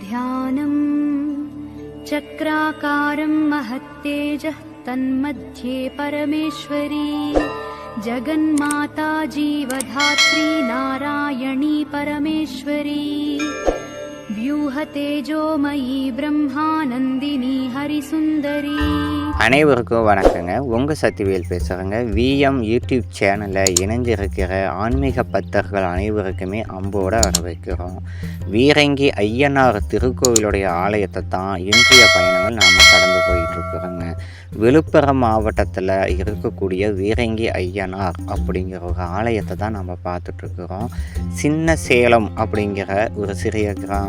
ध्यानम् चक्राकारं महत्तेजः तन्मध्ये परमेश्वरी। जगन्माता जीवधात्री नारायणी परमेश्वरी அனைவருக்கும் வணக்கங்க. உங்கள் சத்திவேல் பேசுகிறேங்க விஎம் யூடியூப் சேனலில் இணைஞ்சிருக்கிற ஆன்மீக பக்தர்கள் அனைவருக்குமே அம்போட வரவேற்கிறோம். வீரங்கி ஐயனார் திருக்கோவிலுடைய ஆலயத்தை தான் இன்றைய பயணங்கள் நாம் கடந்து போயிட்டுருக்குறோங்க விழுப்புரம் மாவட்டத்தில் இருக்கக்கூடிய வீரங்கி ஐயனார் அப்படிங்கிற ஒரு ஆலயத்தை தான் நம்ம பார்த்துட்ருக்குறோம். சின்ன சேலம் அப்படிங்கிற ஒரு சிறிய கிரா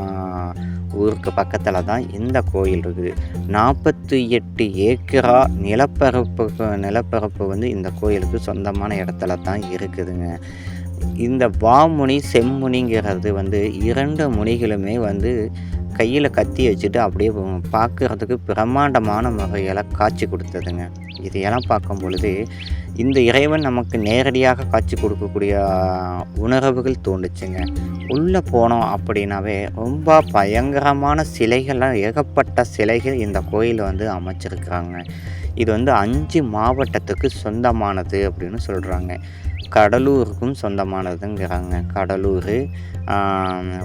ஊருக்கு பக்கத்தில் தான் இந்த கோயில் இருக்குது. நாற்பத்தி எட்டு ஏக்கரா நிலப்பரப்பு நிலப்பரப்பு வந்து இந்த கோயிலுக்கு சொந்தமான இடத்துல தான் இருக்குதுங்க. இந்த வாமுனி செம்முனிங்கிறது வந்து இரண்டு முனிகளுமே வந்து கையில் கத்தி வச்சுட்டு அப்படியே பார்க்குறதுக்கு பிரம்மாண்டமான முறையில் காட்சி கொடுத்ததுங்க. இதையெல்லாம் பார்க்கும் பொழுது இந்த இறைவன் நமக்கு நேரடியாக காட்சி கொடுக்கக்கூடிய உணர்வுகள் தோணுச்சுங்க உள்ளே போனோம் அப்படின்னாவே ரொம்ப பயங்கரமான சிலைகள்லாம் ஏகப்பட்ட சிலைகள் இந்த கோயிலில் வந்து அமைச்சிருக்கிறாங்க. இது வந்து அஞ்சு மாவட்டத்துக்கு சொந்தமானது அப்படின்னு சொல்கிறாங்க கடலூருக்கும் சொந்தமானதுங்கிறாங்க. கடலூர்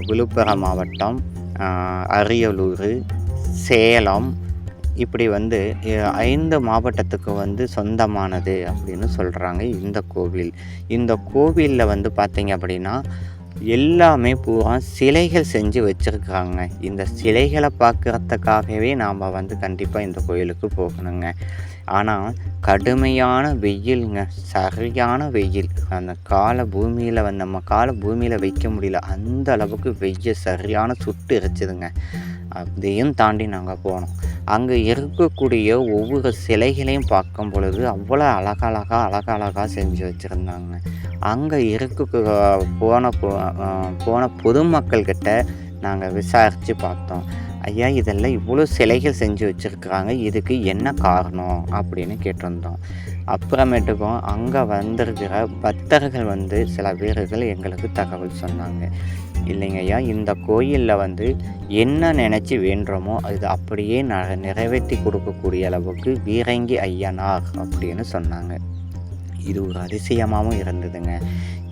விழுப்புரம் மாவட்டம் அரியலூர் சேலம் இப்படி வந்து ஐந்து மாவட்டத்துக்கு வந்து சொந்தமானது அப்படின்னு சொல்கிறாங்க இந்த கோவில். இந்த கோவிலில் வந்து பார்த்திங்க அப்படின்னா எல்லாமே பூரா சிலைகள் செஞ்சு வச்சுருக்காங்க. இந்த சிலைகளை பார்க்குறதுக்காகவே நாம் வந்து கண்டிப்பாக இந்த கோயிலுக்கு போகணுங்க. ஆனால் கடுமையான வெயிலுங்க. சரியான வெயில். அந்த கால பூமியில் வந்து நம்ம கால பூமியில் வைக்க முடியல. அந்த அளவுக்கு வெயில் சரியான சுட்டு எரிச்சுதுங்க. அதையும் தாண்டி நாங்கள் போனோம். அங்கே இருக்கக்கூடிய ஒவ்வொரு சிலைகளையும் பார்க்கும் பொழுது அவ்வளோ அழகழகாக அழகழகாக செஞ்சு வச்சுருந்தாங்க. அங்கே இருக்க போன போன பொதுமக்கள்கிட்ட நாங்கள் விசாரித்து பார்த்தோம். ஐயா இதெல்லாம் இவ்வளோ சிலைகள் செஞ்சு வச்சுருக்குறாங்க. இதுக்கு என்ன காரணம்? அப்படின்னு கேட்டிருந்தோம். அப்புறமேட்டுக்கும் அங்கே வந்திருக்கிற பக்தர்கள் வந்து சில பேர்கள் எங்களுக்கு தகவல் சொன்னாங்க. இல்லைங்க ஐயா இந்த கோயிலில் வந்து என்ன நினச்சி வேண்டுறோமோ அது அப்படியே ந நிறைவேற்றி கொடுக்கக்கூடிய அளவுக்கு வீரங்கி ஐயனார் அப்படின்னு சொன்னாங்க. இது ஒரு அதிசயமாகவும் இருந்ததுங்க.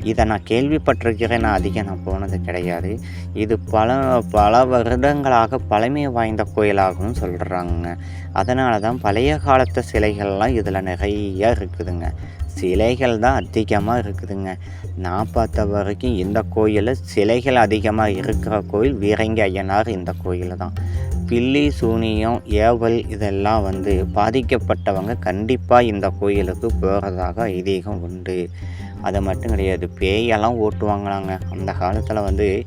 இதை நான் கேள்விப்பட்டிருக்கிறேன். நான் அதிகம் நான் போனது கிடையாது. இது பல பல வருடங்களாக பழமை வாய்ந்த கோயிலாகவும் சொல்கிறாங்க அதனால தான் பழைய காலத்து சிலைகள்லாம் இதில் நிறைய இருக்குதுங்க. சிலைகள் தான் அதிகமாக இருக்குதுங்க. நான் பார்த்த வரைக்கும் இந்த கோயிலில் சிலைகள் அதிகமாக இருக்கிற கோயில் வீரங்கி ஐயனார் இந்த கோயில் தான் பில்லி சூனியம் ஏவல் இதெல்லாம் வந்து பாதிக்கப்பட்டவங்க கண்டிப்பாக இந்த கோயிலுக்கு போகிறதாக ஐதீகம் உண்டு. அது மட்டும் கிடையாது. பேயெல்லாம் ஓட்டுவாங்களாங்க. அந்த காலத்தில் வந்து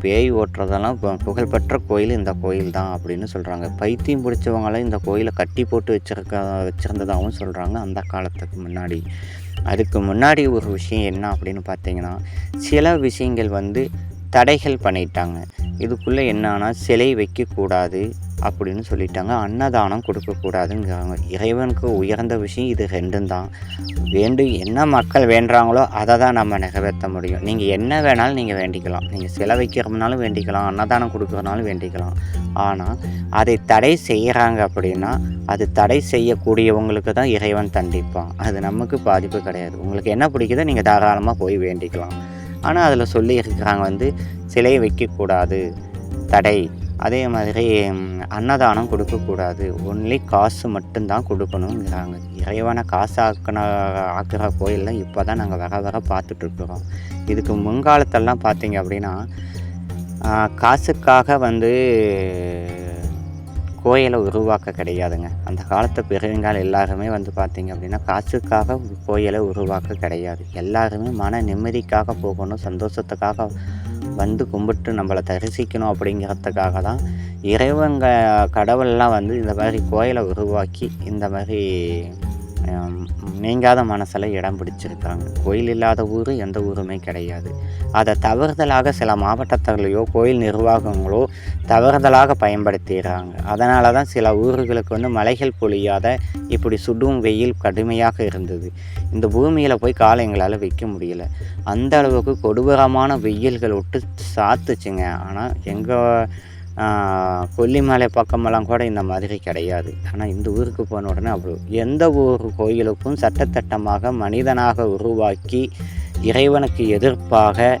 பேய் ஓட்டுறதெல்லாம் புகழ்பெற்ற கோயில் இந்த கோயில் தான் அப்படின்னு சொல்கிறாங்க பைத்தியம் பிடிச்சவங்களாம் இந்த கோயிலை கட்டி போட்டு வச்சுருக்க வச்சுருந்ததாகவும் சொல்கிறாங்க அந்த காலத்துக்கு முன்னாடி. அதுக்கு முன்னாடி ஒரு விஷயம் என்ன அப்படின்னு பார்த்தீங்கன்னா சில விஷயங்கள் வந்து தடைகள் பண்ணிட்டாங்க. இதுக்குள்ளே என்னன்னா சிலை வைக்கக்கூடாது. அப்படின்னு சொல்லிட்டாங்க. அன்னதானம் கொடுக்கக்கூடாதுங்கிறாங்க. இறைவனுக்கு உயர்ந்த விஷயம் இது ரெண்டும் தான். வேண்டு என்ன மக்கள் வேண்டுறாங்களோ அதை தான் நம்ம நிறைவேற்ற முடியும். நீங்கள் என்ன வேணாலும் நீங்கள் வேண்டிக்கலாம். நீங்கள் சிலை வைக்கிறதுனாலும் வேண்டிக்கலாம். அன்னதானம் கொடுக்குறதுனாலும் வேண்டிக்கலாம். ஆனால் அதை தடை செய்கிறாங்க அப்படின்னா அது தடை செய்யக்கூடியவங்களுக்கு தான் இறைவன் தண்டிப்பான். அது நமக்கு பாதிப்பு கிடையாது. உங்களுக்கு என்ன பிடிக்குதோ நீங்கள் தாராளமாக போய் வேண்டிக்கலாம். ஆனால் அதில் சொல்லி இருக்கிறாங்க வந்து சிலையை வைக்கக்கூடாது. தடை. அதே மாதிரி அன்னதானம் கொடுக்கக்கூடாது. ஒன்லி காசு மட்டும்தான் கொடுக்கணுங்கிறாங்க. இறைவனை காசு ஆக்கின ஆக்குற கோயிலில் இப்போ தான் நாங்கள் வர வர பார்த்துட்ருக்குறோம். இதுக்கு முன்காலத்தெல்லாம் பார்த்தீங்க அப்படின்னா காசுக்காக வந்து கோயிலை உருவாக்க கிடையாதுங்க. அந்த காலத்து பெரியவங்கள் எல்லாருமே வந்து பார்த்திங்க அப்படின்னா காசுக்காக கோயிலை உருவாக்க கிடையாது. எல்லாருமே மன நிம்மதிக்காக போகணும் சந்தோஷத்துக்காக வந்து கும்பிட்டு நம்மளை தரிசிக்கணும் அப்படிங்கிறதுக்காக தான் இறைவங்க கடவுள்லாம் வந்து இந்த மாதிரி கோயிலை உருவாக்கி இந்த மாதிரி நீங்காத மனசில் இடம் பிடிச்சிருக்காங்க. கோயில் இல்லாத ஊர் எந்த ஊருமே கிடையாது. அதை தவறுதலாக சில மாவட்டத்திலையோ கோயில் நிர்வாகங்களோ தவறுதலாக பயன்படுத்திடுறாங்க. அதனால தான் சில ஊர்களுக்கு வந்து மலைகள் பொழியாத இப்படி சுடும் வெயில் கடுமையாக இருந்தது. இந்த பூமியில் போய் காலை எங்களால் வைக்க முடியல. அந்த அளவுக்கு கொடூரமான வெயில்கள் விட்டு சாத்துச்சுங்க. ஆனால் எங்கள் கொல்லிமலை பக்கமெல்லாம் கூட இந்த மாதிரி கிடையாது. ஆனால் இந்த ஊருக்கு போன உடனே அவ்வளோ எந்த ஒரு கோயிலுக்கும் சட்டத்தட்டமாக மனிதனாக உருவாக்கி இறைவனுக்கு எதிர்ப்பாக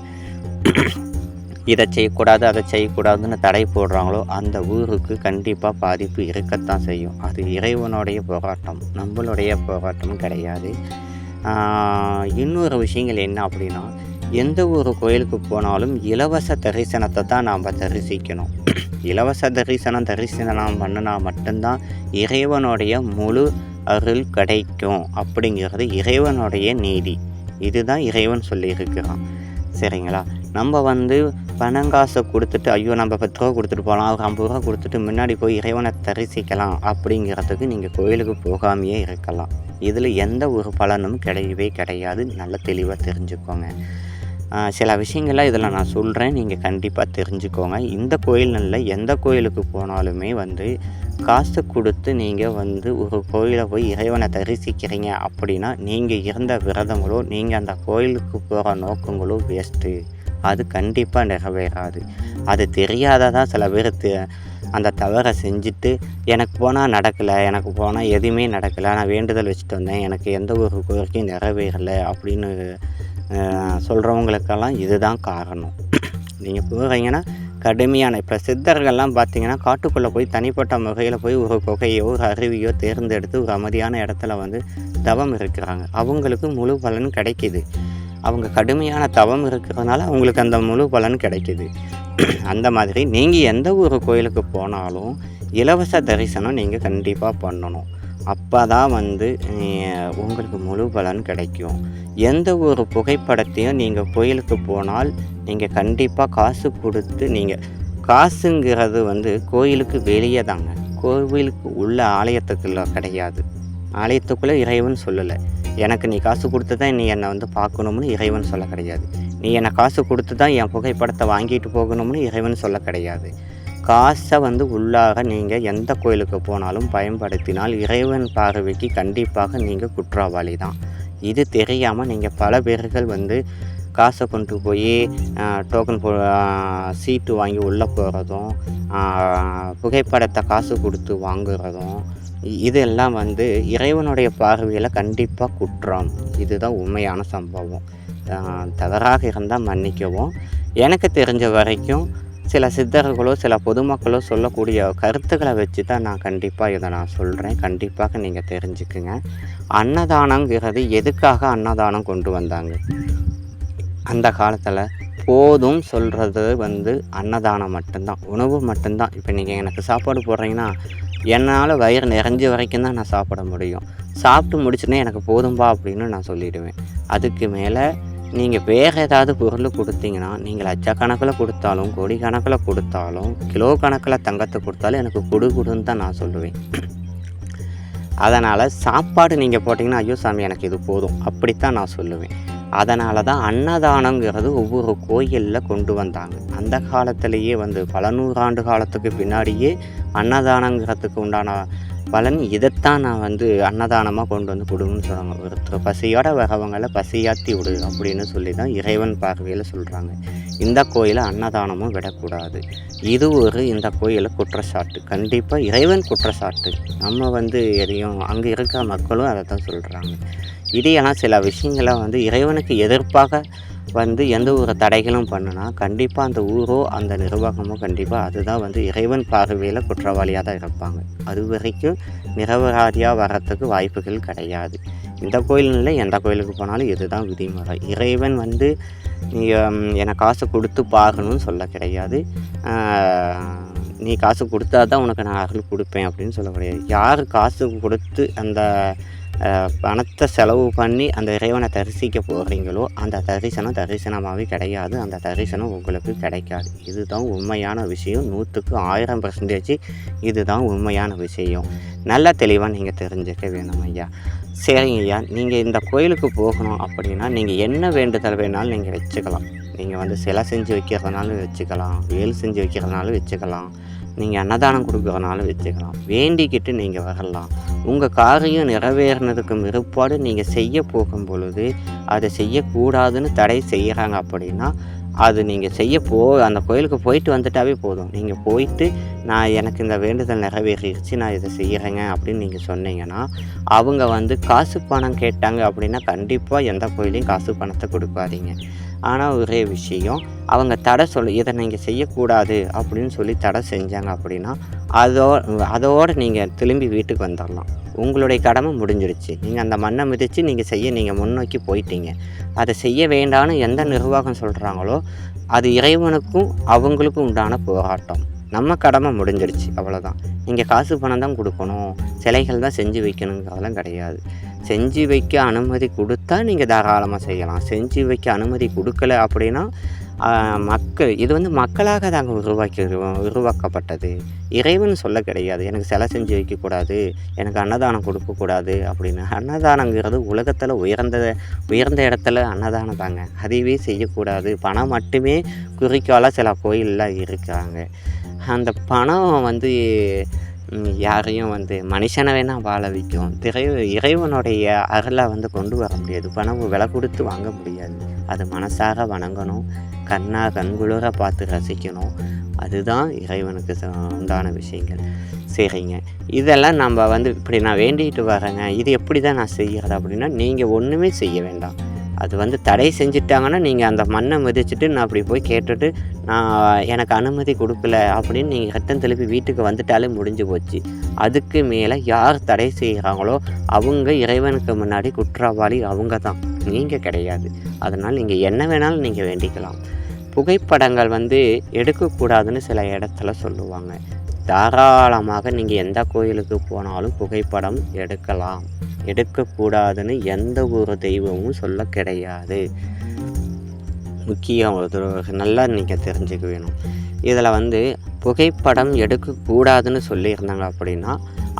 இதை செய்யக்கூடாது அதை செய்யக்கூடாதுன்னு தடை போடுறாங்களோ அந்த ஊருக்கு கண்டிப்பாக பாதிப்பு இருக்கத்தான் செய்யும். அது இறைவனுடைய போராட்டம். நம்மளுடைய போராட்டம் கிடையாது. இன்னொரு விஷயங்கள் என்ன அப்படின்னா எந்த ஒரு கோயிலுக்கு போனாலும் இலவச தரிசனத்தை தான் நாம் தரிசிக்கணும். இலவச தரிசனம் தரிசனம் பண்ணினா மட்டும்தான் இறைவனுடைய முழு அருள் கிடைக்கும் அப்படிங்கிறது இறைவனுடைய நீதி. இதுதான் இறைவன் சொல்லியிருக்கிறான். சரிங்களா? நம்ம வந்து பணங்காசை கொடுத்துட்டு ஐயோ நம்ம பத்து ரூபா கொடுத்துட்டு போகலாம் ஒரு ஐம்பது ரூபா கொடுத்துட்டு முன்னாடி போய் இறைவனை தரிசிக்கலாம் அப்படிங்கிறதுக்கு நீங்கள் கோயிலுக்கு போகாமையே இருக்கலாம். இதில் எந்த ஒரு பலனும் கிடையவே கிடையாது. நல்ல தெளிவாக தெரிஞ்சுக்கோங்க. சில விஷயங்கள்லாம் இதில் நான் சொல்கிறேன் நீங்கள் கண்டிப்பாக தெரிஞ்சுக்கோங்க. இந்த கோயில்களில் எந்த கோயிலுக்கு போனாலுமே வந்து காசு கொடுத்து நீங்கள் வந்து ஒரு கோயிலை போய் இறைவனை தரிசிக்கிறீங்க அப்படின்னா நீங்கள் இருந்த விரதங்களோ நீங்கள் அந்த கோயிலுக்கு போகிற நோக்கங்களோ வேஸ்ட்டு. அது கண்டிப்பாக நிறைவேறாது. அது தெரியாததான் சில பேர் அந்த தவறை செஞ்சுட்டு எனக்கு போனால் நடக்கலை எனக்கு போனால் எதுவுமே நடக்கலை நான் வேண்டுதல் வச்சுட்டு வந்தேன் எனக்கு எந்த ஒரு கோரிக்கையும் நிறைவேறலை அப்படின்னு சொல்கிறவங்களுக்கெல்லாம் இதுதான் காரணம். நீங்கள் போகிறீங்கன்னா கடுமையான இப்போ சித்தர்கள்லாம் பார்த்தீங்கன்னா காட்டுக்குள்ளே போய் தனிப்பட்ட முறையில் போய் ஒரு குகையோ ஒரு அருவியோ தேர்ந்தெடுத்து ஒரு அமைதியான இடத்துல வந்து தவம் இருக்கிறாங்க. அவங்களுக்கு முழு பலன் கிடைக்கிது. அவங்க கடுமையான தவம் இருக்கிறதுனால அவங்களுக்கு அந்த முழு பலன் கிடைக்கிது. அந்த மாதிரி நீங்கள் எந்த ஒரு கோயிலுக்கு போனாலும் இலவச தரிசனம் நீங்கள் கண்டிப்பாக பண்ணணும். அப்போ தான் வந்து உங்களுக்கு முழு பலன் கிடைக்கும். எந்த ஒரு புகைப்படத்தையும் நீங்கள் கோயிலுக்கு போனால் நீங்கள் கண்டிப்பாக காசு கொடுத்து நீங்கள் காசுங்கிறது வந்து கோயிலுக்கு வெளியே தாங்க. கோவிலுக்கு உள்ள ஆலயத்துக்குள்ள கிடையாது. ஆலயத்துக்குள்ளே இறைவன் சொல்லலை. எனக்கு நீ காசு கொடுத்து தான் நீ என்னை வந்து பார்க்கணும்னு இறைவன் சொல்ல கிடையாது. நீ என்னை காசு கொடுத்து தான் என் புகைப்படத்தை வாங்கிட்டு போகணும்னு இறைவன் சொல்ல கிடையாது. காசை வந்து உள்ளாக நீங்கள் எந்த கோயிலுக்கு போனாலும் பயன்படுத்தினால் இறைவன் பார்வைக்கு கண்டிப்பாக நீங்கள் குற்றவாளி தான் இது தெரியாமல் நீங்கள் பல பேர்கள் வந்து காசை கொண்டு போய் டோக்கன் போ சீட்டு வாங்கி உள்ளே போகிறதும் புகைப்படத்தை காசு கொடுத்து வாங்குறதும் இதெல்லாம் வந்து இறைவனுடைய பார்வையில் கண்டிப்பாக குற்றம். இதுதான் உண்மையான சம்பவம். தவறாக இருந்தால் மன்னிக்கவும். எனக்கு தெரிஞ்ச வரைக்கும் சில சித்தர்களோ சில பொதுமக்களோ சொல்லக்கூடிய கருத்துக்களை வச்சு தான் நான் கண்டிப்பாக இதை நான் சொல்கிறேன் கண்டிப்பாக நீங்கள் தெரிஞ்சுக்குங்க. அன்னதானங்கிறது எதுக்காக அன்னதானம் கொண்டு வந்தாங்க? அந்த காலத்தில் போதும் சொல்கிறது வந்து அன்னதானம் மட்டும்தான். உணவு மட்டும்தான். இப்போ நீங்கள் எனக்கு சாப்பாடு போடுறீங்கன்னா என்னால் வயிறு நிறைஞ்ச வரைக்கும் தான் நான் சாப்பிட முடியும். சாப்பிட்டு முடிச்சுனே எனக்கு போதும்பா அப்படின்னு நான் சொல்லிவிடுவேன் அதுக்கு மேலே நீங்கள் வேறு ஏதாவது பொருள் கொடுத்தீங்கன்னா நீங்கள் லட்சக்கணக்கில் கொடுத்தாலும் கோடி கணக்கில் கொடுத்தாலும் கிலோ கணக்கில் தங்கத்தை கொடுத்தாலும் எனக்கு கொடு கொடுன்னு தான் நான் சொல்லுவேன். அதனால் சாப்பாடு நீங்கள் போட்டிங்கன்னா ஐயோ சாமி எனக்கு இது போதும். அப்படித்தான் நான் சொல்லுவேன். அதனால தான் அன்னதானங்கிறது ஒவ்வொரு கோயிலில் கொண்டு வந்தாங்க. அந்த காலத்திலேயே வந்து பல நூறாண்டு காலத்துக்கு பின்னாடியே அன்னதானங்கிறதுக்கு உண்டான பலன் இதைத்தான் நான் வந்து அன்னதானமாக கொண்டு வந்து கொடுங்கன்னு சொல்கிறாங்க ஒருத்தர் பசியோட வரவங்களை பசியாத்தி விடு அப்படின்னு சொல்லி தான் இறைவன் பார்வையில் சொல்கிறாங்க இந்த கோயிலை அன்னதானமும் விடக்கூடாது. இது ஒரு இந்த கோயிலில் குற்றச்சாட்டு. கண்டிப்பாக இறைவன் குற்றச்சாட்டு. நம்ம வந்து எதையும் அங்கே இருக்கிற மக்களும் அதை தான் சொல்கிறாங்க இதையெல்லாம் சில விஷயங்களை வந்து இறைவனுக்கு எதிர்ப்பாக வந்து எந்த ஒரு தடைகளும் பண்ணுனா கண்டிப்பாக அந்த ஊரோ அந்த நிர்வாகமோ கண்டிப்பாக அதுதான் வந்து இறைவன் பார்வையில் குற்றவாளியாக தான் இருப்பாங்க. அது வரைக்கும் நிரபராதியாக வர்றதுக்கு வாய்ப்புகள் கிடையாது. இந்த கோயிலில் எந்த கோயிலுக்கு போனாலும் இதுதான் விதிமுறை. இறைவன் வந்து நீ எனக்கு காசு கொடுத்து பார்க்கணும்னு சொல்ல கிடையாது. நீ காசு கொடுத்தா தான் உனக்கு நான் அருள் கொடுப்பேன் அப்படின்னு சொல்ல கிடையாது. யார் காசு கொடுத்து அந்த பணத்தை செலவு பண்ணி அந்த இறைவனை தரிசிக்க போகிறீங்களோ அந்த தரிசனம் தரிசனமாகவே கிடையாது. அந்த தரிசனம் உங்களுக்கு கிடைக்காது. இதுதான் உண்மையான விஷயம். நூற்றுக்கு ஆயிரம் பர்சன்டேஜ் இதுதான் உண்மையான விஷயம். நல்ல தெளிவாக நீங்கள் தெரிஞ்சுக்க வேணும் ஐயா. சரிங்க ஐயா. நீங்கள் இந்த கோயிலுக்கு போகணும் அப்படின்னா நீங்கள் என்ன வேண்டுதல் வேணாலும் நீங்கள் வச்சுக்கலாம். நீங்கள் வந்து சிலை செஞ்சு வைக்கிறதுனாலும் வச்சுக்கலாம். வேல் செஞ்சு வைக்கிறதுனாலும் வச்சுக்கலாம். நீங்கள் அன்னதானம் கொடுக்குறனாலும் வச்சுக்கலாம். வேண்டிக்கிட்டு நீங்கள் வரலாம். உங்கள் காரியம் நிறைவேறினதுக்கு பிற்பாடு நீங்கள் செய்ய போகும் பொழுது அதை செய்யக்கூடாதுன்னு தடை செய்கிறாங்க அப்படின்னா அது நீங்கள் செய்ய போ அந்த கோயிலுக்கு போயிட்டு வந்துட்டாவே போதும். நீங்கள் போயிட்டு நான் எனக்கு இந்த வேண்டுதல் நிறைவேறிடுச்சு நான் இதை செய்கிறேங்க அப்படின்னு நீங்கள் சொன்னீங்கன்னா அவங்க வந்து காசு பணம் கேட்டாங்க அப்படின்னா கண்டிப்பாக எந்த கோயிலையும் காசு பணத்தை கொடுக்காதீங்க. ஆனால் ஒரே விஷயம் அவங்க தடை சொல்லி இதை நீங்கள் செய்யக்கூடாது அப்படின்னு சொல்லி தடை செஞ்சாங்க அப்படின்னா அதோ அதோடு நீங்கள் திரும்பி வீட்டுக்கு வந்துடலாம் உங்களுடைய கடமை முடிஞ்சிடுச்சு. நீங்கள் அந்த மண்ணை மிதித்து நீங்கள் செய்ய நீங்கள் முன்னோக்கி போயிட்டீங்க. அதை செய்ய வேண்டாம்னு எந்த நிர்வாகம் சொல்கிறாங்களோ அது இறைவனுக்கும் அவங்களுக்கும் உண்டான போராட்டம். நம்ம கடமை முடிஞ்சிடுச்சு அவ்வளோதான் நீங்கள் காசு பணம் தான் கொடுக்கணும். சிலைகள் தான் செஞ்சு வைக்கணுங்கிறதெல்லாம் கிடையாது. செஞ்சு வைக்க அனுமதி கொடுத்தா நீங்கள் தாராளமாக செய்யலாம். செஞ்சு வைக்க அனுமதி கொடுக்கல அப்படின்னா மக்கள் இது வந்து மக்களாக தாங்க உருவாக்கி உருவாக்கப்பட்டது. இறைவன் சொல்ல கிடையாது. எனக்கு சிலை செஞ்சு வைக்கக்கூடாது. எனக்கு அன்னதானம் கொடுக்கக்கூடாது அப்படின்னு. அன்னதானங்கிறது உலகத்தில் உயர்ந்த உயர்ந்த இடத்துல அன்னதானம் தாங்க. அதையவே செய்யக்கூடாது. பணம் மட்டுமே குறிக்கோளாக சில கோயிலில் இருக்காங்க. அந்த பணம் வந்து யாரையும் வந்து மனுஷனை வேணால் வாழ வைக்கும். திரை இறைவனுடைய அருளை வந்து கொண்டு வர முடியாது. பணம் விலை கொடுத்து வாங்க முடியாது. அது மனசாக வணங்கணும். கண்ணாக கண்குளிர பார்த்து ரசிக்கணும். அதுதான் இறைவனுக்கு உண்டான விஷயங்கள். சரிங்க. இதெல்லாம் நம்ம வந்து இப்படி நான் வேண்டிகிட்டு வரேங்க. இது எப்படி தான் நான் செய்கிறது அப்படின்னா நீங்கள் ஒன்றுமே செய்ய வேண்டாம். அது வந்து தடை செஞ்சிட்டாங்கன்னா நீங்கள் அந்த மண்ணை மிதிச்சிட்டு நான் அப்படி போய் கேட்டுட்டு நான் எனக்கு அனுமதி கொடுக்கல அப்படின்னு நீங்கள் கட்டம் திருப்பி வீட்டுக்கு வந்துட்டாலே முடிஞ்சு போச்சு. அதுக்கு மேலே யார் தடை செய்கிறாங்களோ அவங்க இறைவனுக்கு முன்னாடி குற்றவாளி அவங்க தான். நீங்கள் கிடையாது. அதனால் நீங்கள் என்ன வேணாலும் நீங்கள் வேண்டிக்கலாம். புகைப்படங்கள் வந்து எடுக்கக்கூடாதுன்னு சில இடத்துல சொல்லுவாங்க. தாராளமாக நீங்கள் எந்த கோயிலுக்கு போனாலும் புகைப்படம் எடுக்கலாம். எடுக்கக்கூடாதுன்னு எந்த ஒரு தெய்வமும் சொல்ல கிடையாது. முக்கியம் ஒரு நல்லா நீங்கள் தெரிஞ்சுக்க வேணும் இதில் வந்து புகைப்படம் எடுக்கக்கூடாதுன்னு சொல்லியிருந்தாங்க அப்படின்னா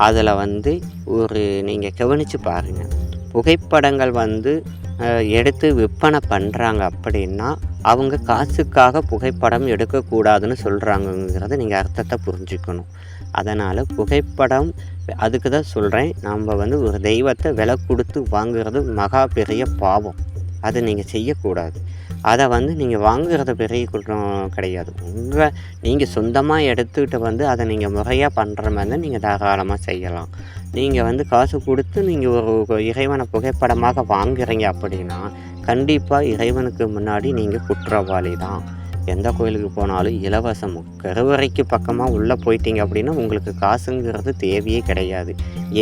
அதில் வந்து ஒரு நீங்கள் கவனித்து பாருங்கள் புகைப்படங்கள் வந்து எடுத்து விற்பனை பண்ணுறாங்க அப்படின்னா அவங்க காசுக்காக புகைப்படம் எடுக்கக்கூடாதுன்னு சொல்கிறாங்கங்கிறத நீங்கள் அர்த்தத்தை புரிஞ்சுக்கணும். அதனால் புகைப்படம் அதுக்கு தான் சொல்கிறேன் நம்ம வந்து ஒரு தெய்வத்தை விலை கொடுத்து வாங்குறது மகா பெரிய பாவம். அதை நீங்கள் செய்யக்கூடாது. அதை வந்து நீங்கள் வாங்குறது பெரிய குற்றம் கிடையாது. உங்கள் நீங்கள் சொந்தமாக எடுத்துக்கிட்டு வந்து அதை நீங்கள் முறையாக பண்ணுற மாதிரி தான் நீங்கள் தாராளமாக செய்யலாம். நீங்கள் வந்து காசு கொடுத்து நீங்கள் ஒரு இறைவனை புகைப்படமாக வாங்குறீங்க அப்படின்னா கண்டிப்பாக இறைவனுக்கு முன்னாடி நீங்கள் குற்றவாளி தான். எந்த கோயிலுக்கு போனாலும் இலவசம். கருவறைக்கு பக்கமாக உள்ளே போயிட்டீங்க அப்படின்னா உங்களுக்கு காசுங்கிறது தேவையே கிடையாது.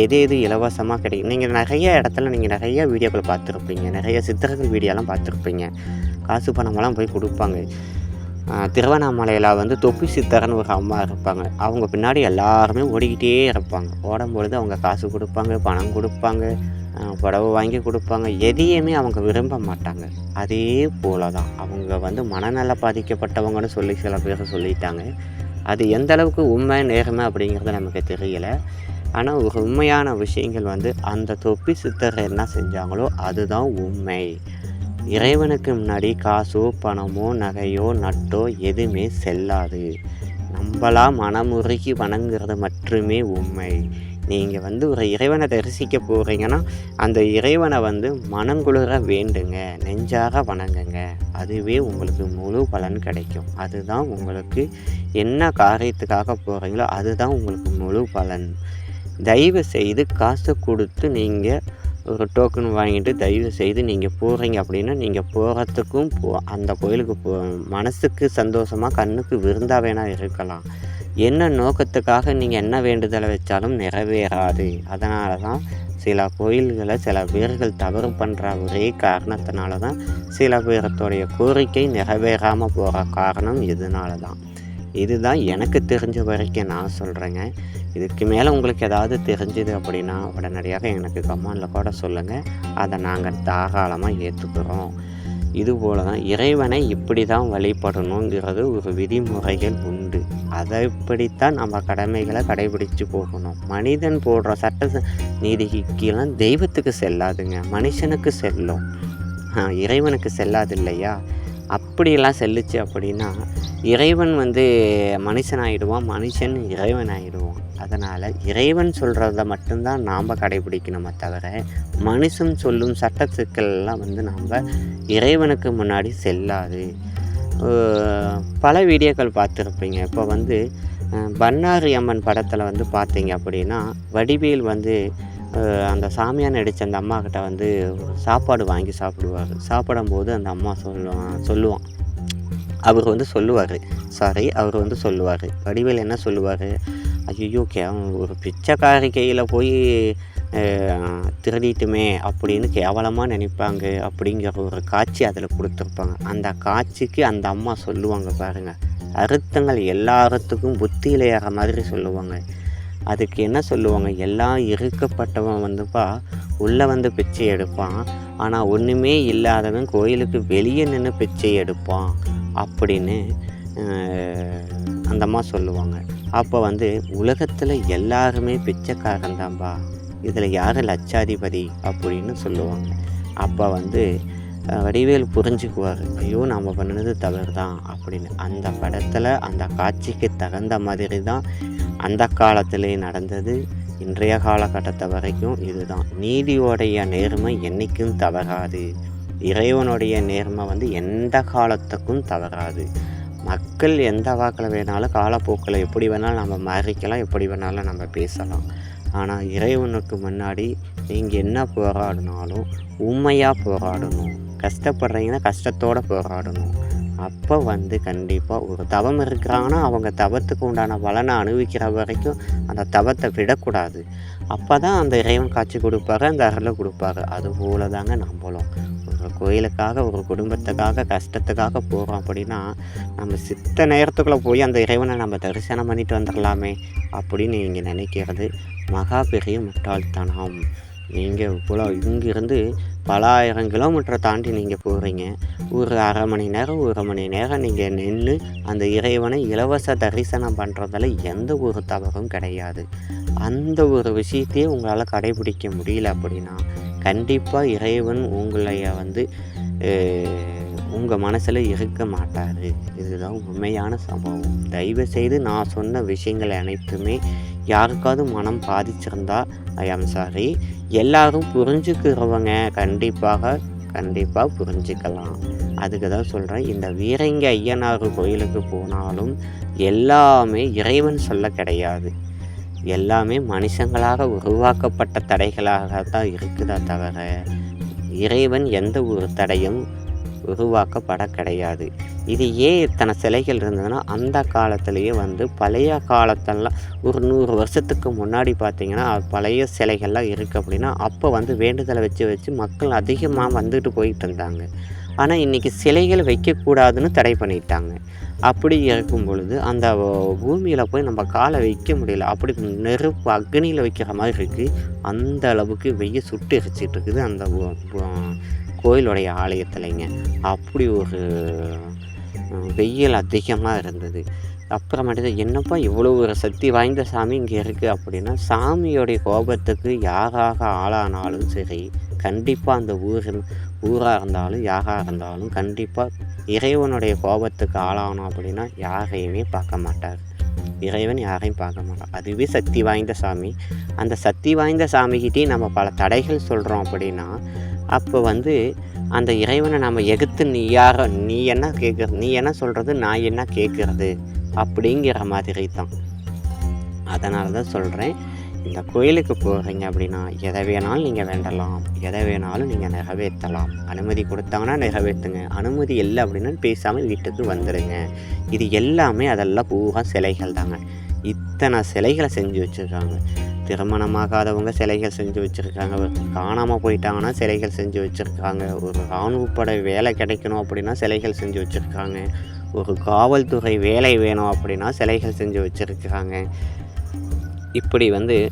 எது எது இலவசமாக கிடைக்கும். நீங்கள் நிறைய இடத்துல நீங்கள் நிறைய வீடியோக்களை பார்த்துருப்பீங்க. நிறைய சித்தர்கள் வீடியோலாம் பார்த்துருப்பீங்க. காசு பணமெல்லாம் போய் கொடுப்பாங்க. திருவண்ணாமலையில் வந்து தொப்பி சித்தர்னு ஒரு அம்மா இருப்பாங்க. அவங்க பின்னாடி எல்லாருமே ஓடிக்கிட்டே இருப்பாங்க. ஓடும்பொழுது அவங்க காசு கொடுப்பாங்க பணம் கொடுப்பாங்க. புடவை வாங்கி கொடுப்பாங்க. எதையுமே அவங்க விரும்ப மாட்டாங்க. அதே போல தான் அவங்க வந்து மனநல பாதிக்கப்பட்டவங்கன்னு சொல்லி சில பேர் சொல்லிட்டாங்க. அது எந்த அளவுக்கு உண்மை நேர்மை அப்படிங்கிறது நமக்கு தெரியல. ஆனால் ஒரு உண்மையான விஷயங்கள் வந்து அந்த தொப்பி சித்தர் என்ன செஞ்சாங்களோ அதுதான் உண்மை. இறைவனுக்கு முன்னாடி காசோ பணமோ நகையோ நட்டோ எதுவுமே செல்லாது. நம்மளா மனமுருகி வணங்குறது மட்டுமே உண்மை. நீங்கள் வந்து ஒரு இறைவனை தரிசிக்க போகிறீங்கன்னா அந்த இறைவனை வந்து மனங்குளிர வேண்டுங்க. நெஞ்சார வணங்குங்க. அதுவே உங்களுக்கு முழு பலன் கிடைக்கும். அதுதான் உங்களுக்கு என்ன காரியத்துக்காக போகிறீங்களோ அதுதான் உங்களுக்கு முழு பலன். தயவு செய்து காசு கொடுத்து நீங்கள் ஒரு டோக்கன் வாங்கிட்டு தயவு செய்து நீங்கள் போகிறீங்க அப்படின்னா நீங்கள் போகிறதுக்கும் போ அந்த கோயிலுக்கு போ மனசுக்கு சந்தோஷமாக கண்ணுக்கு விருந்தா வேணா இருக்கலாம். என்ன நோக்கத்துக்காக நீங்கள் என்ன வேண்டுதலை வச்சாலும் நிறைவேறாது. அதனால தான் சில கோயில்களை சில பேர்கள் தவறு பண்ணுற ஒரே காரணத்தினால தான் சில பேரத்துடைய கோரிக்கை நிறைவேறாமல் போகிற காரணம் இதனால தான் இதுதான் எனக்கு தெரிஞ்ச வரைக்கும் நான் சொல்கிறேங்க இதுக்கு மேலே உங்களுக்கு ஏதாவது தெரிஞ்சுது அப்படின்னா உடனடியாக எனக்கு கமெண்டில் கூட சொல்லுங்கள் அதை நாங்கள் தாராளமாக ஏற்றுக்கிறோம் இதுபோல தான் இறைவனை இப்படி தான் வழிபடணுங்கிறது ஒரு விதிமுறைகள் உண்டு. அதைப்படித்தான் நம்ம கடமைகளை கடைபிடிச்சு போகணும். மனிதன் போடுற சட்ட நீதிக்கு கீழே தெய்வத்துக்கு செல்லாதுங்க. மனுஷனுக்கு செல்லும். இறைவனுக்கு செல்லாது இல்லையா அப்படியெல்லாம் செல்லுச்சு அப்படின்னா இறைவன் வந்து மனுஷன் ஆகிடுவான் மனுஷன் இறைவன் ஆகிடுவான் அதனால் இறைவன் சொல்கிறத மட்டும்தான் நாம் கடைபிடிக்கணுமே தவிர மனுஷன் சொல்லும் சட்டத்துக்கள்லாம் வந்து நாம் இறைவனுக்கு முன்னாடி செல்லாது. பல வீடியோக்கள் பார்த்துருப்பீங்க. இப்போ வந்து பன்னாரி அம்மன் படத்தில் வந்து பார்த்தீங்க அப்படின்னா வடிவேல் வந்து அந்த சாமியான் நடித்த அந்த அம்மா கிட்ட வந்து சாப்பாடு வாங்கி சாப்பிடுவார். சாப்பிடும்போது அந்த அம்மா சொல்லுவான் சொல்லுவான். அவர் வந்து சொல்லுவார். சாரி அவர் வந்து சொல்லுவார். வடிவேல் என்ன சொல்லுவார்? ஐயோ கே ஒரு பிச்சைக்காரி கையில் போய் திருடிட்டுமே அப்படின்னு கேவலமாக நினைப்பாங்க அப்படிங்கிற ஒரு காட்சி அதில் கொடுத்துருப்பாங்க. அந்த காட்சிக்கு அந்த அம்மா சொல்லுவாங்க பாருங்கள் அறுத்தங்கள் எல்லா அறுத்துக்கும் புத்தியில் ஏற மாதிரி சொல்லுவாங்க. அதுக்கு என்ன சொல்லுவாங்க? எல்லாம் இருக்கப்பட்டவன் வந்துப்பா உள்ளே வந்து பிச்சை எடுப்பான். ஆனால் ஒன்றுமே இல்லாதவன் கோயிலுக்கு வெளியே நின்று பிச்சை எடுப்பான் அப்படின்னு அந்தம்மா அந்த அம்மா சொல்லுவாங்க. அப்போ வந்து உலகத்தில் எல்லாருமே பிச்சைக்காரன் தான்பா இதில் யார் லட்சாதிபதி அப்படின்னு சொல்லுவாங்க. அப்போ வந்து வடிவேல் புரிஞ்சுக்குவார் ஐயோ நாம் பண்ணது தவறு தான் அப்படின்னு. அந்த படத்தில் அந்த காட்சிக்கு தகுந்த மாதிரி தான் அந்த காலத்திலே நடந்தது. இன்றைய காலகட்டத்தை வரைக்கும் இதுதான். நீதியோடைய நேர்மை என்றைக்கும் தவறாது. இறைவனுடைய நேர்மை வந்து எந்த காலத்துக்கும் தவறாது. மக்கள் எந்த வாக்கில் வேணாலும் காலப்போக்கில் எப்படி வேணாலும் நம்ம மாறிக்கலாம் எப்படி வேணாலும் நம்ம பேசலாம். ஆனால் இறைவனுக்கு முன்னாடி நீங்கள் என்ன போராடினாலும் உண்மையாக போராடணும். கஷ்டப்படுறீங்கன்னா கஷ்டத்தோடு போராடணும். அப்போ வந்து கண்டிப்பாக ஒரு தவம் இருக்கிறாங்கன்னா அவங்க தவத்துக்கு உண்டான பலனை அனுபவிக்கிற வரைக்கும் அந்த தவத்தை விடக்கூடாது. அப்போ தான் அந்த இறைவன் காட்சி கொடுப்பாரு அந்த அருளை கொடுப்பாரு. அதுபோல தாங்க நம்மளும். ஒரு கோயிலுக்காக ஒரு குடும்பத்துக்காக கஷ்டத்துக்காக போகிறோம் அப்படின்னா நம்ம சித்த நேரத்துக்குள்ளே போய் அந்த இறைவனை நம்ம தரிசனம் பண்ணிட்டு வந்துடலாமே அப்படின்னு நீங்கள் நினைக்கிறது மகா பெரிய முட்டாள்தனம் நீங்கள் இவ்வளோ இங்கிருந்து பல ஆயிரம் கிலோமீட்டரை தாண்டி நீங்கள் போகிறீங்க ஒரு அரை மணி நேரம் ஒரு மணி நேரம் நீங்கள் நின்று அந்த இறைவனை இலவச தரிசனம் பண்ணுறதுல எந்த ஒரு தவறும் கிடையாது. அந்த ஒரு விஷயத்தையே உங்களால் கடைபிடிக்க முடியல அப்படின்னா கண்டிப்பாக இறைவன் உங்களைய வந்து உங்கள் மனசில் இருக்க மாட்டார். இதுதான் உண்மையான சம்பவம். தயவு செய்து நான் சொன்ன விஷயங்கள் அனைத்துமே யாருக்காவது மனம் பாதிச்சிருந்தா ஐ ஆம் சாரி எல்லாரும் புரிஞ்சுக்கிறவங்க கண்டிப்பாக கண்டிப்பாக புரிஞ்சுக்கலாம். அதுக்கு தான் சொல்கிறேன் இந்த வீரங்க ஐயனார் கோயிலுக்கு போனாலும் எல்லாமே இறைவன் சொல்ல கிடையாது. எல்லாமே மனுஷங்களாக உருவாக்கப்பட்ட தடைகளாக தான் இருக்குதா தவிர இறைவன் எந்த ஒரு தடையும் உருவாக்கப்பட கிடையாது இது ஏன் இத்தனை சிலைகள் இருந்ததுன்னா அந்த காலத்திலேயே வந்து பழைய காலத்தெல்லாம் ஒரு நூறு வருஷத்துக்கு முன்னாடி பார்த்தீங்கன்னா பழைய சிலைகள்லாம் இருக்குது அப்படின்னா அப்போ வந்து வேண்டுதலை வச்சு வச்சு மக்கள் அதிகமாக வந்துட்டு போயிட்டு இருந்தாங்க. ஆனால் இன்றைக்கி சிலைகள் வைக்கக்கூடாதுன்னு தடை பண்ணிட்டாங்க. அப்படி இருக்கும் பொழுது அந்த பூமியில் போய் நம்ம காலை வைக்க முடியல. அப்படி நெருப்பு அக்னியில் வைக்கிற மாதிரி இருக்குது அந்த அளவுக்கு வெய்ய சுட்டு எரிச்சிட்டு இருக்குது அந்த கோயிலுடைய ஆலயத்துலைங்க. அப்படி ஒரு வெயில் அதிகமாக இருந்தது. அப்புறமேட்டு என்னப்பா இவ்வளோ ஒரு சக்தி வாய்ந்த சாமி இங்கே இருக்குது அப்படின்னா சாமியோடைய கோபத்துக்கு யாராக ஆளானாலும் சரி கண்டிப்பாக அந்த ஊர் ஊராக இருந்தாலும் யாராக இருந்தாலும் கண்டிப்பாக இறைவனுடைய கோபத்துக்கு ஆளானோம் அப்படின்னா யாரையுமே பார்க்க மாட்டார். இறைவன் யாரையும் பார்க்க மாட்டான். அதுவே சக்தி வாய்ந்த சாமி. அந்த சக்தி வாய்ந்த சாமிகிட்டே நம்ம பல தடைகள் சொல்கிறோம் அப்படின்னா அப்போ வந்து அந்த இறைவனை நம்ம எகுத்து நீ யார நீ என்ன கேட்குற நீ என்ன சொல்கிறது நான் என்ன கேட்குறது அப்படிங்கிற மாதிரி தான். அதனால தான் சொல்கிறேன் இந்த கோயிலுக்கு போகிறீங்க அப்படின்னா எதை வேணாலும் நீங்கள் வேண்டலாம் எதை வேணாலும் நீங்கள் நிறைவேற்றலாம். அனுமதி கொடுத்தாங்கன்னா நிறைவேற்றுங்க அனுமதி இல்லை அப்படின்னா பேசாமல் வீட்டுக்கு வந்துடுங்க இது எல்லாமே அதெல்லாம் பூரா சிலைகள் தாங்க. இத்தனை சிலைகளை செஞ்சு வச்சுருக்காங்க. திருமணமாகாதவங்க சிலைகள் செஞ்சு வச்சுருக்காங்க. காணாமல் போயிட்டாங்கன்னா சிலைகள் செஞ்சு வச்சுருக்காங்க. ஒரு இராணுவப்படை வேலை கிடைக்கணும் அப்படின்னா சிலைகள் செஞ்சு வச்சுருக்காங்க. ஒரு காவல்துறை வேலை வேணும் அப்படின்னா சிலைகள் செஞ்சு வச்சுருக்காங்க. இப்படி வந்து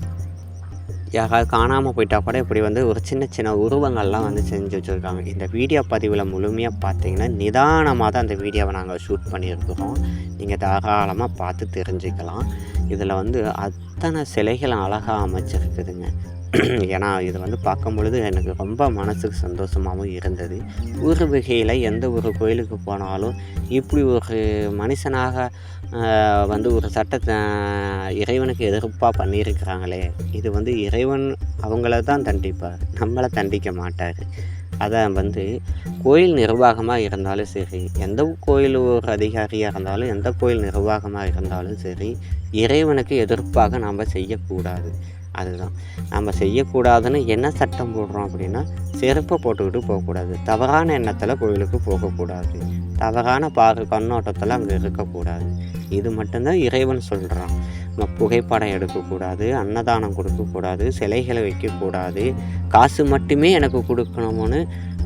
யாராவது காணாமல் போயிட்டா கூட இப்படி வந்து ஒரு சின்ன சின்ன உருவங்கள்லாம் வந்து செஞ்சு வச்சுருக்காங்க. இந்த வீடியோ பதிவில் முழுமையாக பார்த்தீங்கன்னா நிதானமாக தான் அந்த வீடியோவை நாங்கள் ஷூட் பண்ணியிருக்கிறோம். நீங்கள் தாராளமாக பார்த்து தெரிஞ்சுக்கலாம். இதில் வந்து அத்தனை சிலைகள் அழகாக அமைச்சிருக்குதுங்க. ஏன்னா இது வந்து பார்க்கும் பொழுது எனக்கு ரொம்ப மனசுக்கு சந்தோஷமாகவும் இருந்தது. ஒரு வகையில் எந்த ஒரு கோயிலுக்கு போனாலும் இப்படி ஒரு மனுஷனாக வந்து ஒரு சட்டத்தை இறைவனுக்கு எதிர்ப்பாக பண்ணியிருக்கிறாங்களே. இது வந்து இறைவன் அவங்கள தான் தண்டிப்பார். நம்மளை தண்டிக்க மாட்டார். அதை வந்து கோயில் நிர்வாகமாக இருந்தாலும் சரி எந்த கோயில் ஒரு அதிகாரியாக இருந்தாலும் எந்த கோயில் நிர்வாகமாக இருந்தாலும் சரி இறைவனுக்கு எதிர்ப்பாக நாம் செய்யக்கூடாது. அதுதான். நம்ம செய்யக்கூடாதுன்னு என்ன சட்டம் போடுறோம் அப்படின்னா செருப்பை போட்டுக்கிட்டு போகக்கூடாது. தவறான எண்ணத்தில் கோயிலுக்கு போகக்கூடாது. தவறான பாரு கண்ணோட்டத்தில் அங்கே இருக்கக்கூடாது. இது மட்டும்தான் இறைவன் சொல்கிறான் நம்ம புகைப்படம் எடுக்கக்கூடாது அன்னதானம் கொடுக்கக்கூடாது சிலைகளை வைக்கக்கூடாது காசு மட்டுமே எனக்கு கொடுக்கணும்னு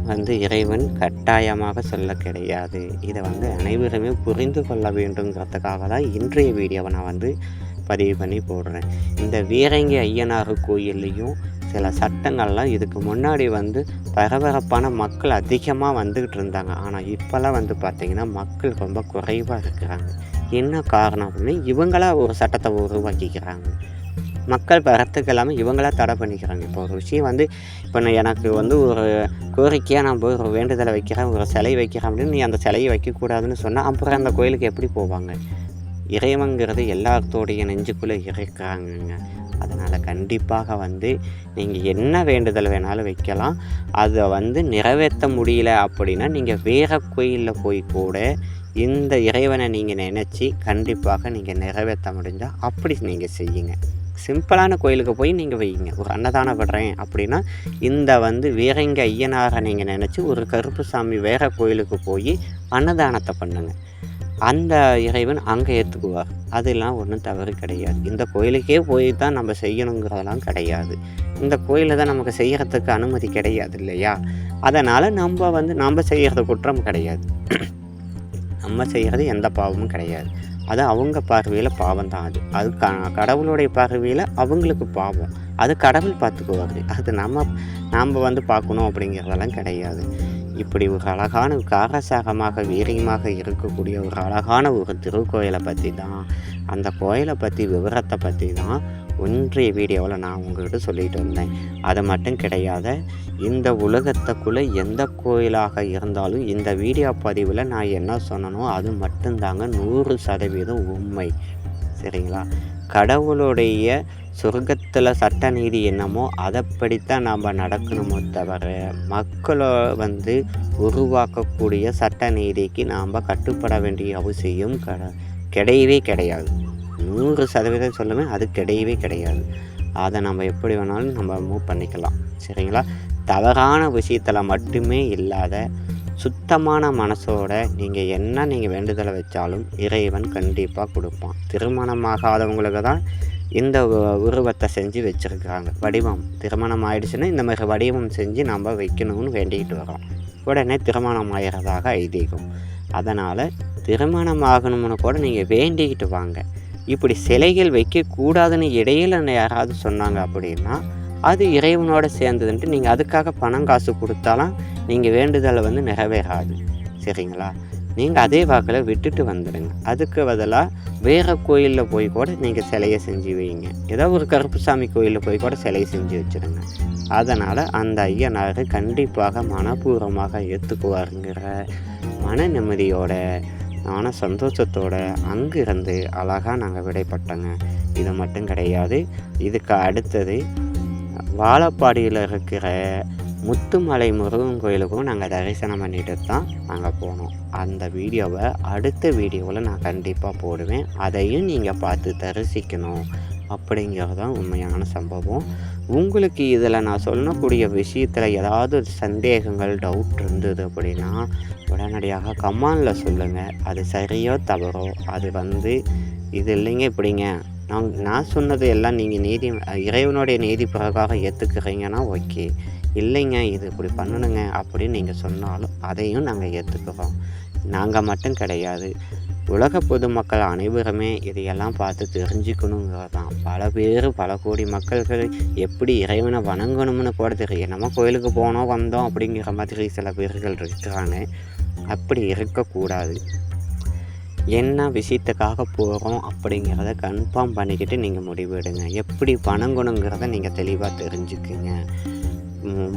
வந்து இறைவன் கட்டாயமாக சொல்ல கிடையாது. இதை வந்து அனைவருமே புரிந்து கொள்ள வேண்டுங்கிறதுக்காக தான் இன்றைய வீடியோவை நான் வந்து பதிவு பண்ணி போடுறேன். இந்த வீரங்கி ஐயனார் கோயில்லையும் சில சட்டங்கள்லாம் இதுக்கு முன்னாடி வந்து பரபரப்பான மக்கள் அதிகமாக வந்துக்கிட்டு இருந்தாங்க. ஆனால் இப்போல்லாம் வந்து பார்த்திங்கன்னா மக்கள் ரொம்ப குறைவாக இருக்கிறாங்க. என்ன காரணம் அப்படின்னா இவங்களா ஒரு சட்டத்தை உருவாக்கிக்கிறாங்க. மக்கள் வரத்துக்கு இல்லாமல் இவங்களா தடை பண்ணிக்கிறாங்க. இப்போ ஒரு விஷயம் வந்து இப்போ நான் எனக்கு வந்து ஒரு கோரிக்கையாக நான் போய் ஒரு வேண்டுதலை வைக்கிறேன் ஒரு சிலை வைக்கிறேன் அப்படின்னு நீ அந்த சிலையை வைக்கக்கூடாதுன்னு சொன்னால் அப்புறம் அந்த கோயிலுக்கு எப்படி போவாங்க? இறைவங்கிறது எல்லாத்தோடைய நெஞ்சுக்குள்ளே இறைக்கிறாங்கங்க. அதனால் கண்டிப்பாக வந்து நீங்கள் என்ன வேண்டுதல் வேணாலும் வைக்கலாம். அதை வந்து நிறைவேற்ற முடியல அப்படின்னா நீங்கள் வேறு கோயிலில் போய் கூட இந்த இறைவனை நீங்கள் நினச்சி கண்டிப்பாக நீங்கள் நிறைவேற்ற முடிஞ்சால் அப்படி நீங்கள் செய்யுங்க. சிம்பிளான கோயிலுக்கு போய் நீங்கள் வைங்க ஒரு அன்னதானம் விடுறேன் அப்படின்னா இந்த வந்து வேறங்க ஐயனாரை நீங்கள் நினச்சி ஒரு கருப்பு சாமி வேற கோயிலுக்கு போய் அன்னதானத்தை பண்ணுங்கள் அந்த இறைவன் அங்கே ஏற்றுக்குவார் அதெல்லாம் ஒன்றும் தவறு கிடையாது. இந்த கோயிலுக்கே போய் தான் நம்ம செய்யணுங்கிறதெல்லாம் கிடையாது. இந்த கோயிலில் தான் நமக்கு செய்கிறதுக்கு அனுமதி கிடையாது இல்லையா? அதனால் நம்ம வந்து நம்ம செய்கிறது குற்றம் கிடையாது. நம்ம செய்கிறது எந்த பாவமும் கிடையாது. அது அவங்க பார்வையில் பாவம் தான் அது. அது க கடவுளுடைய பார்வையில் அவங்களுக்கு பாவம். அது கடவுள் பார்த்துக்குவாரு. அது நம்ம நாம் வந்து பார்க்கணும் அப்படிங்கிறதெல்லாம் கிடையாது. இப்படி ஒரு அழகான காரசாரமாக வீரியமாக இருக்கக்கூடிய ஒரு அழகான ஒரு திருக்கோயிலை பற்றி தான் அந்த கோயிலை பற்றி விவரத்தை பற்றி தான் ஒன்றைய வீடியோவில் நான் உங்கள்கிட்ட சொல்லிட்டு வந்தேன். அது மட்டும் கிடையாத இந்த உலகத்துக்குள்ளே எந்த கோயிலாக இருந்தாலும் இந்த வீடியோ பதிவில் நான் என்ன சொன்னனோ அது மட்டும்தாங்க நூறு சதவீதம் உண்மை. சரிங்களா? கடவுளுடைய சொர்க்கத்தில் சட்ட நீதி என்னமோ அதைப்படித்தான் நாம் நடக்கணுமோ தவிர மக்களை வந்து உருவாக்கக்கூடிய சட்ட நீதிக்கு நாம் கட்டுப்பட வேண்டிய அவசியம் கட கிடையவே கிடையாது. நூறு சதவீதம் சொல்லுவேன் அது கிடையவே கிடையாது. அதை நம்ம எப்படி வேணாலும் நம்ம மூவ் பண்ணிக்கலாம். சரிங்களா? தவறான விஷயத்தில் மட்டுமே இல்லாத சுத்தமான மனசோட நீங்கள் என்ன நீங்கள் வேண்டுதலை வச்சாலும் இறைவன் கண்டிப்பாக கொடுப்பான். திருமணமாகாதவங்களுக்கு தான் இந்த உருவத்தை செஞ்சு வச்சுருக்காங்க வடிவம் திருமணம் ஆயிடுச்சுன்னா இந்த மாதிரி வடிவம் செஞ்சு நம்ம வைக்கணும்னு வேண்டிக்கிட்டு வரோம் உடனே திருமணம் ஆகிறதாக ஐதீகம். அதனால் திருமணம் ஆகணும்னு கூட நீங்கள் வேண்டிக்கிட்டு வாங்க. இப்படி சிலைகள் வைக்கக்கூடாதுன்னு இடையில் யாராவது சொன்னாங்க அப்படின்னா அது இறைவனோட சேர்ந்ததுன்ட்டு நீங்கள் அதுக்காக பணம் காசு கொடுத்தாலும் நீங்கள் வேண்டுதலை வந்து நிறைவேறாது. சரிங்களா? நீங்கள் அதே வாக்கில் விட்டுட்டு வந்துடுங்க அதுக்கு பதிலாக வேறு கோயிலில் போய் கூட நீங்கள் சிலையை செஞ்சு வைங்க. ஏதோ ஒரு கருப்புசாமி கோயிலில் போய் கூட சிலையை செஞ்சு வச்சுருங்க. அதனால் அந்த ஐயனார் கண்டிப்பாக மனப்பூர்வமாக ஏற்றுக்குவாருங்கிற மன நிம்மதியோட மன சந்தோஷத்தோடு அங்கிருந்து அழகாக நாங்கள் விடைப்பட்டோங்க இது மட்டும் கிடையாது. இதுக்கு அடுத்தது வாழப்பாடியில் இருக்கிற முத்துமலை முருகன் கோயிலுக்கும் நாங்கள் தரிசனம் பண்ணிட்டு தான் நாங்கள் போனோம். அந்த வீடியோவை அடுத்த வீடியோவில் நான் கண்டிப்பாக போடுவேன். அதையும் நீங்கள் பார்த்து தரிசிக்கணும் அப்படிங்கிறது தான் உண்மையான சம்பவம். உங்களுக்கு இதில் நான் சொல்லக்கூடிய விஷயத்தில் ஏதாவது சந்தேகங்கள் டவுட் இருந்தது அப்படின்னா உடனடியாக கமானில் சொல்லுங்கள் அது சரியோ தவறோ அது வந்து இது இல்லைங்க இப்படிங்க. நான் நான் சொன்னது எல்லாம் நீங்கள் நீதி இறைவனுடைய நீதி பிறகாக ஏற்றுக்கிறீங்கன்னா ஓகே. இல்லைங்க இது இப்படி பண்ணணுங்க அப்படின்னு நீங்கள் சொன்னாலும் அதையும் நாங்கள் ஏற்றுக்கிறோம் நாங்கள் மட்டும் கிடையாது. உலக பொதுமக்கள் அனைவருமே இதையெல்லாம் பார்த்து தெரிஞ்சுக்கணுங்கிறது தான் பல பேர் பல கோடி மக்கள்கள் எப்படி இறைவனை வணங்கணும்னு கூட தெரியும். நம்ம கோயிலுக்கு போனோம் வந்தோம் அப்படிங்கிற மாதிரி சில பேர்கள் இருக்கிறாங்க. அப்படி இருக்கக்கூடாது. என்ன விஷயத்துக்காக போகிறோம் அப்படிங்கிறத கன்ஃபார்ம் பண்ணிக்கிட்டு நீங்கள் முடிவெடுங்க. எப்படி பணங்கணுங்கிறத நீங்கள் தெளிவாக தெரிஞ்சுக்குங்க.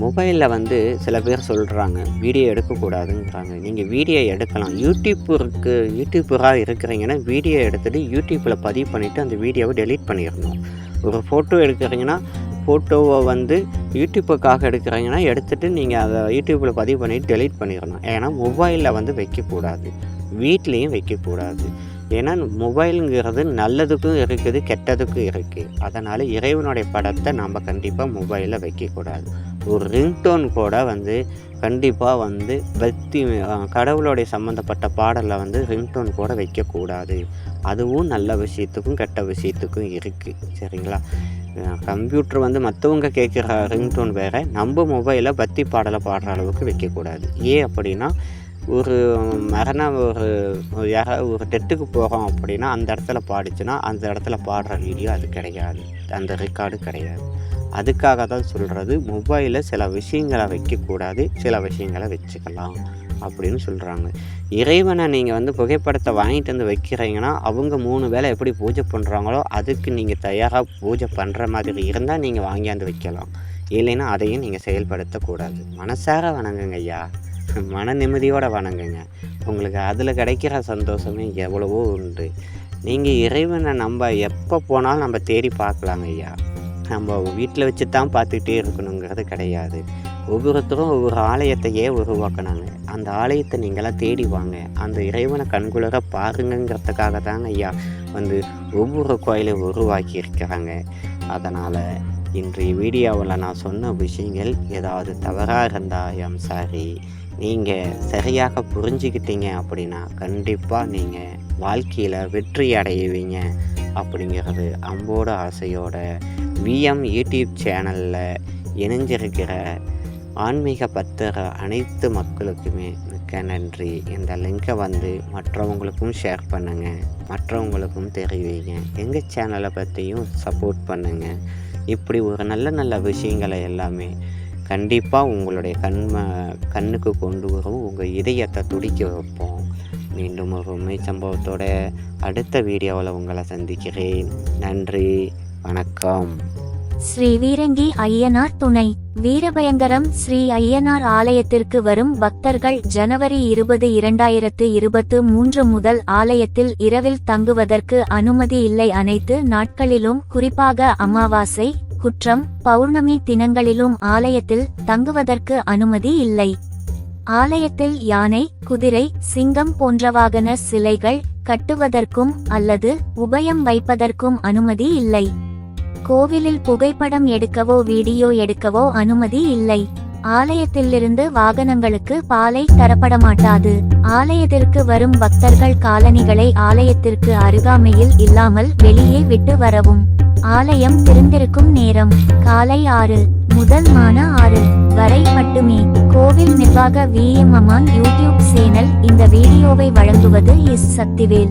மொபைலில் வந்து சில பேர் சொல்கிறாங்க வீடியோ எடுக்கக்கூடாதுங்கிறாங்க. நீங்கள் வீடியோ எடுக்கலாம். யூடியூப் இருக்குது யூடியூப்பராக இருக்கிறீங்கன்னா வீடியோ எடுத்துகிட்டு யூடியூப்பில் பதிவு பண்ணிவிட்டு அந்த வீடியோவை டெலீட் பண்ணிடணும். ஒரு ஃபோட்டோ எடுக்கிறீங்கன்னா ஃபோட்டோவை வந்து யூடியூப்புக்காக எடுக்கிறீங்கன்னா எடுத்துகிட்டு நீங்கள் அதை யூடியூப்பில் பதிவு பண்ணிவிட்டு டெலீட் பண்ணிடணும். ஏன்னா மொபைலில் வந்து வைக்கக்கூடாது. வீட்லேயும் வைக்கக்கூடாது. ஏன்னா மொபைலுங்கிறது நல்லதுக்கும் இருக்குது கெட்டதுக்கும் இருக்குது அதனால் இறைவனுடைய படத்தை நம்ம கண்டிப்பாக மொபைலில் வைக்கக்கூடாது. ஒரு ரிங்டோன் கூட வந்து கண்டிப்பாக வந்து பக்தி கடவுளோடைய கடவுளுடைய சம்மந்தப்பட்ட பாடலை வந்து ரிங்டோன் கூட வைக்கக்கூடாது. அதுவும் நல்ல விஷயத்துக்கும் கெட்ட விஷயத்துக்கும் இருக்குது சரிங்களா? கம்ப்யூட்டர் வந்து மற்றவங்க கேட்குற ரிங்டோன் வேறு. நம்ம மொபைலில் பக்தி பாடலை பாடுற அளவுக்கு வைக்கக்கூடாது. ஏன் அப்படின்னா ஒரு மரண ஒரு யாராவது ஒரு டெட்டுக்கு போகிறோம் அப்படின்னா அந்த இடத்துல பாடிச்சுன்னா அந்த இடத்துல பாடுற வீடியோ அது கிடையாது. அந்த ரெக்கார்டு கிடையாது. அதுக்காக தான் சொல்கிறது மொபைலில் சில விஷயங்களை வைக்கக்கூடாது சில விஷயங்களை வச்சுக்கலாம் அப்படின்னு சொல்கிறாங்க இறைவனை நீங்கள் வந்து புகைப்படத்தை வாங்கிட்டு வந்து வைக்கிறீங்கன்னா அவங்க மூணு வேளை எப்படி பூஜை பண்ணுறாங்களோ அதுக்கு நீங்கள் தயாராக பூஜை பண்ணுற மாதிரி இருந்தால் நீங்கள் வாங்கியாந்து வைக்கலாம். இல்லைன்னா அதையும் நீங்கள் செயல்படுத்தக்கூடாது. மனசார வணங்குங்க ஐயா மன நிம்மதியோடு வணங்குங்க உங்களுக்கு அதில் கிடைக்கிற சந்தோஷமே எவ்வளவோ உண்டு. நீங்கள் இறைவனை நம்ம எப்போ போனாலும் நம்ம தேடி பார்க்கலாங்க ஐயா. நம்ம வீட்டில் வச்சு தான் பார்த்துக்கிட்டே இருக்கணுங்கிறது கிடையாது. ஒவ்வொருத்தரும் ஒவ்வொரு ஆலயத்தையே உருவாக்கினாங்க அந்த ஆலயத்தை நீங்களாம் தேடி வாங்க. அந்த இறைவனை கண்குளர பாருங்கங்கிறதுக்காக தாங்க ஐயா வந்து ஒவ்வொரு கோயிலையும் உருவாக்கி இருக்கிறாங்க அதனால் இன்றைய வீடியோவில் நான் சொன்ன விஷயங்கள் ஏதாவது தவறாக இருந்தால் எம் சாரி நீங்கள் சரியாக புரிஞ்சுக்கிட்டீங்க அப்படின்னா கண்டிப்பாக நீங்கள் வாழ்க்கையில் வெற்றி அடைவீங்க அப்படிங்கிறது அம்போட ஆசையோட விஎம் யூடியூப் சேனலில் இணைஞ்சிருக்கிற ஆன்மீக பத்திர அனைத்து மக்களுக்குமே மிக்க நன்றி. இந்த லிங்கை வந்து மற்றவங்களுக்கும் ஷேர் பண்ணுங்கள் மற்றவங்களுக்கும் தெரிவிங்க. எங்கள் சேனலை பற்றியும் சப்போர்ட் பண்ணுங்கள் இப்படி ஒரு நல்ல நல்ல விஷயங்களை எல்லாமே கண்டிப்பாக உங்களுடைய கண்ம கண்ணுக்கு கொண்டு வரும் உங்கள் இதயத்தை துடிக்க வைப்போம். மீண்டும் ஒரு உண்மை சம்பவத்தோட அடுத்த வீடியோவில் உங்களை சந்திக்கிறேன். நன்றி வணக்கம். ஸ்ரீ வீரங்கி ஐயனார் துணை. வீரபயங்கரம் ஸ்ரீ ஐயனார் ஆலயத்திற்கு வரும் பக்தர்கள் ஜனவரி இருபது இரண்டாயிரத்து இருபத்து மூன்று முதல் ஆலயத்தில் இரவில் தங்குவதற்கு அனுமதி இல்லை. அனைத்து நாட்களிலும் குறிப்பாக அமாவாசை குற்றம் பௌர்ணமி தினங்களிலும் ஆலயத்தில் தங்குவதற்கு அனுமதி இல்லை. ஆலயத்தில் யானை குதிரை சிங்கம் போன்ற வாகன சிலைகள் கட்டுவதற்கும் அல்லது உபயம் வைப்பதற்கும் அனுமதி இல்லை. கோவிலில் புகைப்படம் எடுக்கவோ வீடியோ எடுக்கவோ அனுமதி இல்லை. ஆலயத்திலிருந்து வாகனங்களுக்கு பாலை தரப்பட மாட்டாது ஆலயத்திற்கு வரும் பக்தர்கள் காலணிகளை ஆலயத்திற்கு அருகாமையில் இல்லாமல் வெளியே விட்டு வரவும். ஆலயம் திறந்திருக்கும் நேரம் காலை ஆறு முதல் மான ஆறு வரை மட்டுமே. கோவில் நிர்வாக விஎம் யூடியூப் சேனல் இந்த வீடியோவை வழங்குவது இஸ் சக்திவேல்.